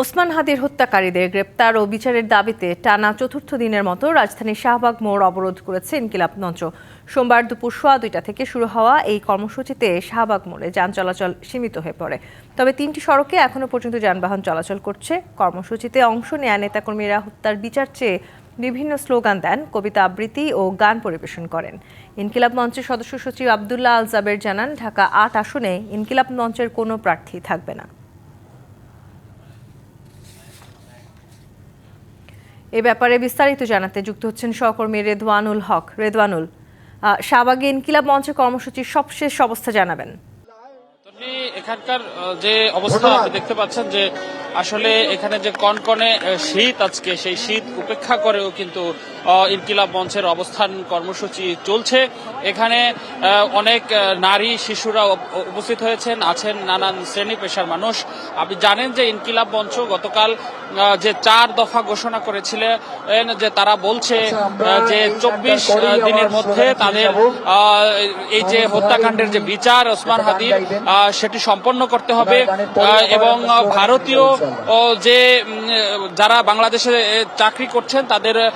ওসমান হাদির হত্যাকারীদের গ্রেপ্তার ও বিচারের দাবিতে টানা চতুর্থ দিনের মতো রাজধানীর শাহবাগ মোড় অবরোধ করেছে ইনকিলাব মঞ্চ। সোমবার দুপুর সোয়া দুইটা থেকে শুরু হওয়া এই কর্মসূচিতে শাহবাগ মোড়ে যান চলাচল সীমিত হয়ে পড়ে। তবে তিনটি সড়কে এখনও পর্যন্ত যানবাহন চলাচল করছে। কর্মসূচিতে অংশ নেয়া নেতাকর্মীরা হত্যার বিচার চেয়ে বিভিন্ন স্লোগান দেন, কবিতা আবৃত্তি ও গান পরিবেশন করেন। ইনকিলাব মঞ্চের সদস্য সচিব আবদুল্লাহ আল জাবের জানান, ঢাকা আট আসনে ইনকিলাব মঞ্চের কোনো প্রার্থী থাকবে না। এ ব্যাপারে বিস্তারিত জানাতে যুক্ত হচ্ছেন সহকর্মী রেদওয়ানুল হক। রেদওয়ানুল শাহবাগে ইনকিলাব মঞ্চের কর্মসূচির সবশেষ অবস্থা জানাবেন। এখানকার যে অবস্থা আপনি দেখতে পাচ্ছেন যে আসলে এখানে যে কনকনে শীত আজকে সেই শীত উপেক্ষা করেও কিন্তু ইনকিলাব মঞ্চের অবস্থান কর্মসূচি চলছে। এখানে অনেক নারী শিশুরা উপস্থিত হয়েছেন আছেন নানান শ্রেণি পেশার মানুষ। আপনি জানেন যে ইনকিলাব মঞ্চ গতকাল যে চার দফা ঘোষণা করেছিলেন যে তারা বলছে যে চব্বিশ দিনের মধ্যে তাদের এই যে হত্যাকাণ্ডের যে বিচার ওসমান হাদির আহ, সেটি সম্পন্ন করতে হবে। এবং ভারতীয় ও যে যারা বাংলাদেশে চাকরি করছেন তাদের আহ,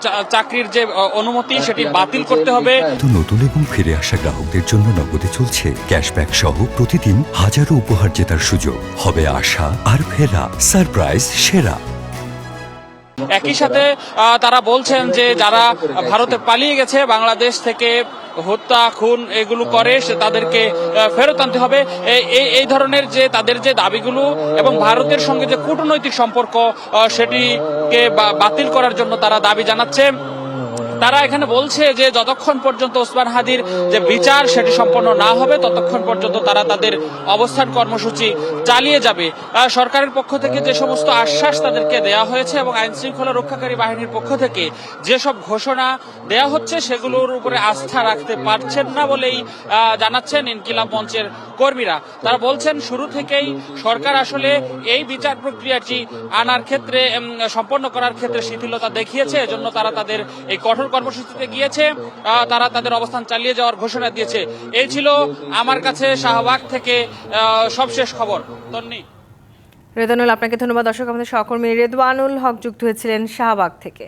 চা- চাকরির যে অনুমতি সেটি বাতিল করতে হবে। নতুন এবং ফিরে আসা গ্রাহকদের জন্য নগদে চলছে ক্যাশব্যাক সহ প্রতিদিন হাজারো উপহার জেতার সুযোগ। হবে আশা আর ফেরা। সারপ্রাইজ সেরা। একই সাথে তারা বলছেন যে যারা ভারতে পালিয়ে গেছে, বাংলাদেশ থেকে হত্যা, খুন এগুলো করে তাদেরকে ফেরত আনতে হবে। এই- এই ধরনের যে তাদের যে দাবিগুলো এবং ভারতের সঙ্গে যে কূটনৈতিক সম্পর্ক সেটিকে বাতিল করার জন্য তারা দাবি জানাচ্ছে। তারা এখানে বলছে যে যতক্ষণ পর্যন্ত ওসমান হাদির যে বিচার সেটি সম্পন্ন না হবে, ততক্ষণ পর্যন্ত তারা তাদের অবস্থান কর্মসূচি চালিয়ে যাবে। সরকারের পক্ষ থেকে যে সমস্ত আশ্বাস তাদেরকে দেয়া হয়েছে এবং আইন শৃঙ্খলা রক্ষাকারী বাহিনীর পক্ষ থেকে যেসব ঘোষণা দেয়া হচ্ছে, সেগুলোর উপরে আস্থা রাখতে পারছেন না বলেই জানাচ্ছেন ইনকিলাব মঞ্চের কর্মীরা। তারা বলছেন, শুরু থেকেই সরকার আসলে এই বিচার প্রক্রিয়াটি আনার ক্ষেত্রে সম্পন্ন করার ক্ষেত্রে শিথিলতা দেখিয়েছে। এজন্য তারা তাদের এই কঠোর কর্মসূচিতে গিয়েছে। তারা তাদের অবস্থান চালিয়ে যাওয়ার ঘোষণা দিয়েছে। এই ছিল আমার কাছে শাহবাগ থেকে সবশেষ খবর। তন্নি। রেদওয়ানুল আপনাকে ধন্যবাদ। দর্শক, আমাদের সহকর্মী রেদওয়ানুল হক যুক্ত হয়েছিলেন শাহবাগ থেকে।